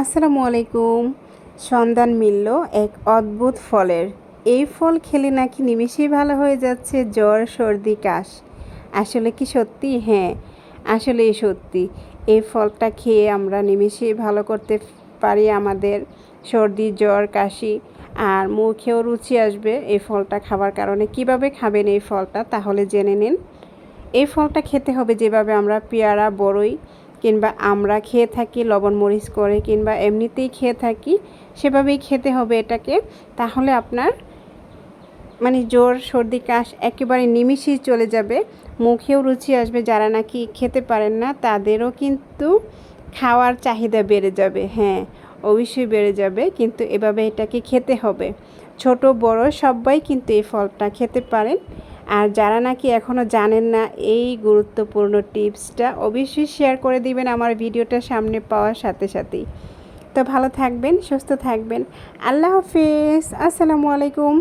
আসসালামু আলাইকুম। সন্ধান মিলল এক অদ্ভুত ফলের। এই ফল খেলে নাকি নিমেষেই ভালো হয়ে যাচ্ছে, জ্বর, সর্দি, কাশ। আসলে কি সত্যি? হ্যাঁ আসলেই সত্যি। এই ফলটা খেয়ে আমরা নিমেষেই ভালো করতে পারি আমাদের সর্দি, জ্বর, কাশি, আর মুখেও রুচি আসবে এই ফলটা খাবার কারণে। কীভাবে খাবেন এই ফলটা? তাহলে জেনে নিন। এই ফলটা খেতে হবে যেভাবে আমরা পেয়ারা বড়ই কিংবা আমরা খেয়ে থাকি, লবণ মরিচ করে কিংবা এমনিতেই খেয়ে থাকি, সেভাবেই খেতে হবে এটাকে। তাহলে আপনার মানে জ্বর সর্দি, কাশ একেবারে নিমিষেই চলে যাবে। মুখেও রুচি আসবে, যারা নাকি খেতে পারেন না, তাদেরও কিন্তু খাওয়ার চাহিদা বেড়ে যাবে। হ্যাঁ অবশ্যই বেড়ে যাবে, কিন্তু এভাবে এটাকে খেতে হবে। ছোট, বড় সবাই কিন্তু এই ফলটা খেতে পারেন। আর যারা নাকি এখনও জানেন না, এই গুরুত্বপূর্ণ টিপসটা অবশ্যই শেয়ার করে দিবেন আমার ভিডিওটা সামনে পাওয়ার সাথে সাথেই। তো ভালো থাকবেন, সুস্থ থাকবেন। আল্লাহ হাফিজ। আসসালামু আলাইকুম।